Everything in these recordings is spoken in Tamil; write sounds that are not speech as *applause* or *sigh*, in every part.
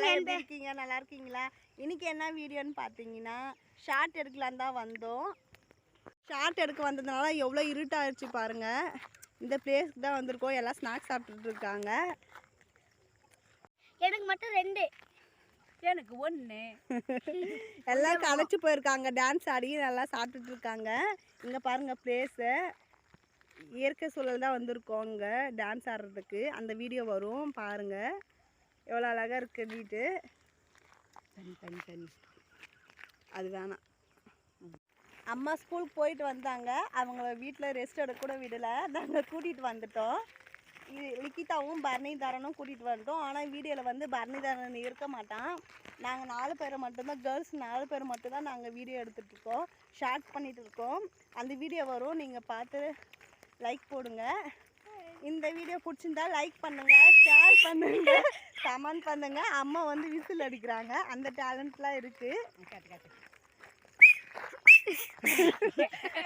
எல்லாம் எப்படி இருக்கீங்க நல்லா இருக்கீங்களா? இன்னைக்கு என்ன வீடியோன்னு பார்த்தீங்கன்னா ஷார்ட் எடுக்கலாம் தான் வந்தோம். ஷார்ட் எடுக்க வந்ததுனால எவ்வளோ இருட்டாயிருச்சு பாருங்க. இந்த பிளேஸ்க்கு தான் வந்திருக்கோம். எல்லாம் ஸ்நாக்ஸ் சாப்பிட்டுட்டு இருக்காங்க. எனக்கு மட்டும் ரெண்டு. எனக்கு ஒன்று *laughs* எல்லாம் களைச்சு போயிருக்காங்க. டான்ஸ் ஆடி நல்லா சாப்பிட்டுட்டு இருக்காங்க. இங்கே பாருங்க பிளேஸு இயற்கை சூழல் தான் வந்திருக்கோம் இங்கே. டான்ஸ் ஆடுறதுக்கு. அந்த வீடியோ வரும். பாருங்க. எவ்வளோ அழகாக இருக்குன்னுட்டு தண்ணி தண்ணி தண்ணி அது வேணாம். அம்மா ஸ்கூலுக்கு போயிட்டு வந்தாங்க. அவங்கள வீட்டில் ரெஸ்ட் எடுக்க கூட விடலை. நாங்கள் கூட்டிகிட்டு வந்துட்டோம். இது லிக்கிதாவும் பரணிதாரனும் கூட்டிகிட்டு வந்துட்டோம். ஆனால் வீடியோவில் வந்து பரணிதாரன் இருக்க மாட்டான். நாங்கள் நாலு பேரை மட்டும்தான் கேர்ள்ஸ் நாலு பேர் மட்டும்தான் நாங்கள் வீடியோ எடுத்துகிட்டு இருக்கோம். ஷார்ட் பண்ணிட்டு இருக்கோம். அந்த வீடியோ வரும். நீங்கள் பார்த்து லைக் போடுங்க. இந்த வீடியோ பிடிச்சிருந்தா லைக் பண்ணுங்க. ஷேர் பண்ணுங்க. கமெண்ட் பண்ணுங்க. அம்மா வந்து விசில் அடிக்கிறாங்க. அந்த டேலண்ட்லாம் இருக்கு.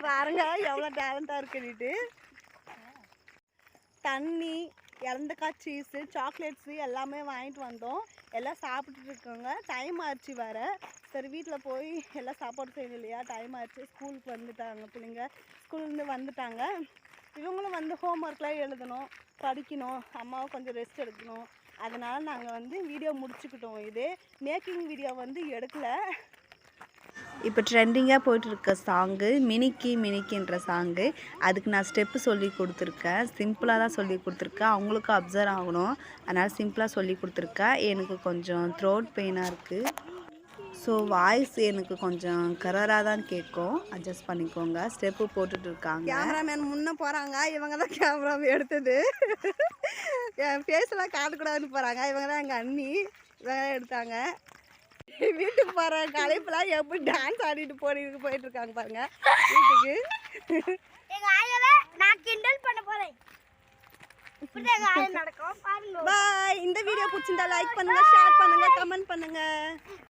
பாருங்க எவ்வளோ டேலண்டாக இருக்குன்னுட்டு தண்ணி இறந்தக்காய் சீஸு சாக்லேட்ஸு எல்லாமே வாங்கிட்டு வந்தோம். எல்லாம் சாப்பிட்டுட்டு இருக்கோங்க. டைம் ஆயிடுச்சு வேறு. சரி வீட்டில் போய் எல்லாம் சாப்பாடு செய்யணும் இல்லையா? டைம் ஆயிடுச்சு ஸ்கூலுக்கு வந்துட்டாங்க பிள்ளைங்க. ஸ்கூல்லேருந்து வந்துட்டாங்க. இவங்களும் வந்து ஹோம் ஒர்க்லாம் எழுதணும் படிக்கணும். அம்மாவை கொஞ்சம் ரெஸ்ட் எடுக்கணும். அதனால் நாங்கள் வந்து வீடியோ முடிச்சுக்கிட்டோம். இது மேக்கிங் வீடியோ வந்து எடுக்கலை. இப்போ ட்ரெண்டிங்காக போயிட்டுருக்க சாங்கு மினிக்கி மினிக்கின்ற சாங்கு அதுக்கு நான் ஸ்டெப்பு சொல்லி கொடுத்துருக்கேன். சிம்பிளாக தான் சொல்லி கொடுத்துருக்கேன். அவங்களுக்கும் அப்சர்வ் ஆகணும். அதனால் சிம்பிளாக சொல்லி கொடுத்துருக்கேன். எனக்கு கொஞ்சம் த்ரோட் பெயினாக இருக்குது ஸோ வாய்ஸ் எனக்கு கொஞ்சம் கரராக தான் கேட்கும். அட்ஜஸ்ட் பண்ணிக்கோங்க. ஸ்டெப்பு போட்டுட்டு இருக்காங்க. கேமராமேன் முன்னே போகிறாங்க இவங்க தான் கேமரா எடுத்தது. என் ஃபேஸ்லாம் காட்டக்கூடாதுன்னு போகிறாங்க இவங்க தான் எங்கள் அண்ணி. இவங்க தான் எடுத்தாங்க. வீட்டுக்கு போகிற கலைப்பெல்லாம் எப்படி டான்ஸ் ஆடிட்டு போயிட்டு போயிட்டு இருக்காங்க பாருங்க. வீட்டுக்கு. எங்க ஆயாவை நான் கிண்டல் பண்ண போறேன். இப்படி எங்க ஆயா நடக்கும். பாருங்க. பாய் இந்த வீடியோ பிடிச்சிருந்தா லைக் பண்ணுங்க ஷேர் பண்ணுங்க கமெண்ட் பண்ணுங்க.